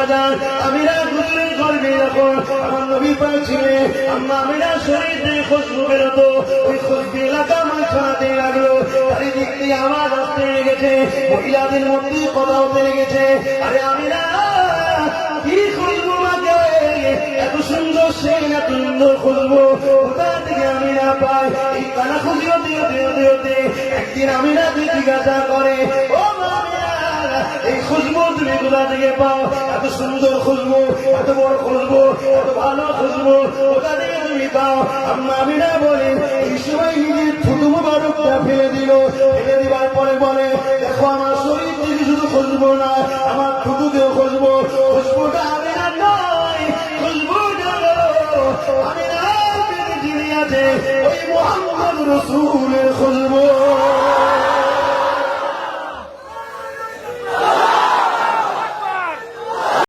আমিরা গুজরের গর্বে আমার নবী পাক ছিলেন আম্মা আমিরা শরীরে খুশবু বেরোতো। ওই খুশবু এলাকা আমার ছড়াতে লাগল। চারিদিক দিয়ে আওয়াজ আসতে লেগেছে। মহিলাদের মধ্যে কথা হতে লেগেছে। আরে লাগে এত সুন্দর সে এত সুন্দর খুশবু। কোথা থেকে আমি না পাই এই কানা খুশি হতে হতে হতে একদিন আমি না জিজ্ঞাসা করে কোথা থেকে পাও, এত সুন্দর খুশবু, এত বড় খুশবু, এত ভালো খুশবু, কোথা থেকে তুমি পাও? আম্মা আমিরা বলে, এই সময় নিজের থুতু মুবারকটা ফেলে দিল। ফেলে দিবার পরে বলে, দেখো আমার শরীর থেকে শুধু খুশবু না, আমার থুতুতেও খুশবু। খুশবুটা আমি না নয় খুশবুটা হলো আমি না আছে, ওই মোহাম্মদ রসুল।